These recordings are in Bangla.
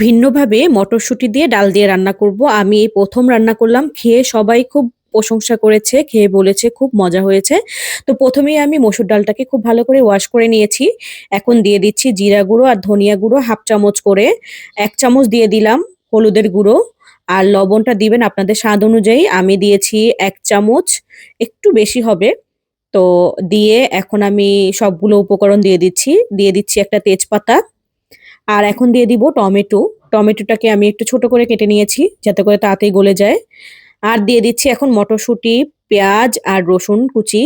ভিন্নভাবে মটরশুঁটি দিয়ে ডাল দিয়ে রান্না করব। আমি এই ১ম রান্না করলাম। খেয়ে সবাই খুব প্রশংসা করেছে। খেয়ে বলেছে খুব মজা হয়েছে। তো প্রথমেই আমি মসুর ডালটাকে খুব ভালো করে ওয়াশ করে নিয়েছি। এখন দিয়ে দিচ্ছি জিরা গুঁড়ো আর ধনিয়া গুঁড়ো ১/২ চামচ করে। এক চামচ দিয়ে দিলাম হলুদের গুঁড়ো। আর লবণটা দিবেন আপনাদের স্বাদ অনুযায়ী। আমি দিয়েছি এক চামচ, একটু বেশি হবে। তো দিয়ে এখন আমি সবগুলো উপকরণ দিয়ে দিচ্ছি। দিয়ে দিচ্ছি একটা তেজপাতা। আর এখন দিয়ে দিব টমেটো। টমেটোটাকে আমি একটু ছোট করে কেটে নিয়েছি যাতে করে তাড়াতাড়ি গলে যায়। আর দিয়ে দিচ্ছি এখন মটরশুঁটি, পেঁয়াজ আর রসুন কুচি।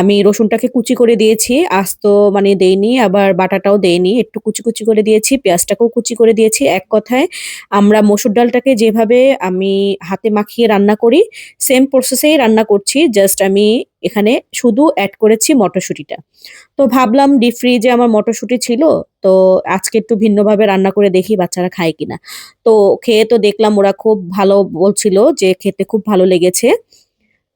আমি রসুনটাকে কুচি করে দিয়েছি। আস্ত মানে দেইনি আবার বাটাটাও দেইনি। একটু কুচি, কুচি করে দিয়েছি। পেঁয়াজটাকেও কুচি করে দিয়েছি। এক কথায় আমরা মসুর ডালটাকে যেভাবে আমি হাতে মাখিয়ে রান্না করি, সেম প্রসেসেই রান্না করছি। জাস্ট আমি এখানে শুধু অ্যাড করেছি মটরশুঁটিটা। তো ভাবলাম ডিপ ফ্রিজে আমার মটরশুঁটি ছিল। তো আজকে একটু ভিন্নভাবে রান্না করে দেখি বাচ্চারা খায় কিনা। তো খেয়ে তো দেখলাম ওরা খুব ভালো বলছিল যে খেতে খুব ভালো লেগেছে।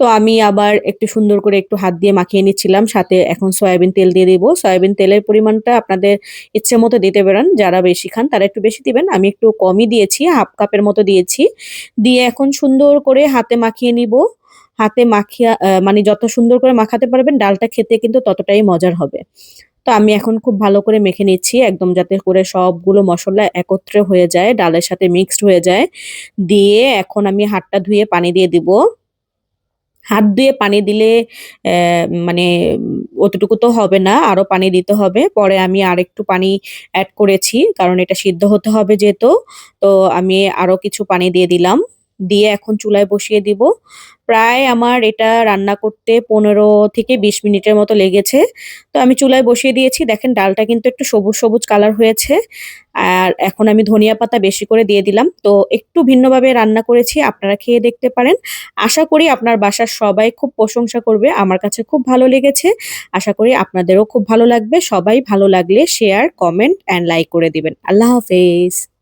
তো আমি আবার একটু সুন্দর করে একটু হাত দিয়ে মাখিয়ে নিচ্ছিলাম। সাথে এখন সয়াবিন তেল দিয়ে দিব। সয়াবিন তেলের পরিমাণটা আপনাদের ইচ্ছে মতো দিতে পারেন। যারা বেশি খান তারা একটু বেশি দিবেন। আমি একটু কমই দিয়েছি। 1/2 কাপের মতো দিয়েছি। দিয়ে এখন সুন্দর করে হাতে মাখিয়ে নিব। হাতে মাখিয়া মানে যত সুন্দর করে মাখাতে পারবেন ডালটা খেতে কিন্তু ততটাই মজার হবে। তো আমি এখন খুব ভালো করে মেখে নিচ্ছি একদম যাতে করে সবগুলো মশলা একত্রে হয়ে যায়, ডালের সাথে মিক্সড হয়ে যায়। দিয়ে এখন আমি হাতটা ধুয়ে পানি দিয়ে দিব। হাত ধুয়ে পানি দিলে মানে অতটুকু তো হবে না, আরও পানি দিতে হবে। পরে আমি আর একটু পানি অ্যাড করেছি। কারণ এটা সিদ্ধ হতে হবে যেহেতু। তো আমি আরও কিছু পানি দিয়ে দিলাম। দিয়ে এখন চুলায় বসিয়ে দিব। প্রায় আমার এটা রান্না করতে ১৫ থেকে ২০ মিনিটের মতো লেগেছে। তো আমি চুলায় বসিয়ে দিয়েছি। দেখেন ডালটা কিন্তু একটু সবুজ, সবুজ কালার হয়েছে। আর এখন আমি ধনিয়া পাতা বেশি করে দিয়ে দিলাম। তো একটু ভিন্নভাবে রান্না করেছি। আপনারা খেয়ে দেখতে পারেন। আশা করি আপনার বাসার সবাই খুব প্রশংসা করবে। আমার কাছে খুব ভালো লেগেছে। আশা করি আপনাদেরও খুব ভালো লাগবে। সবাই ভালো লাগলে শেয়ার, কমেন্ট অ্যান্ড লাইক করে দিবেন। আল্লাহ হাফেজ।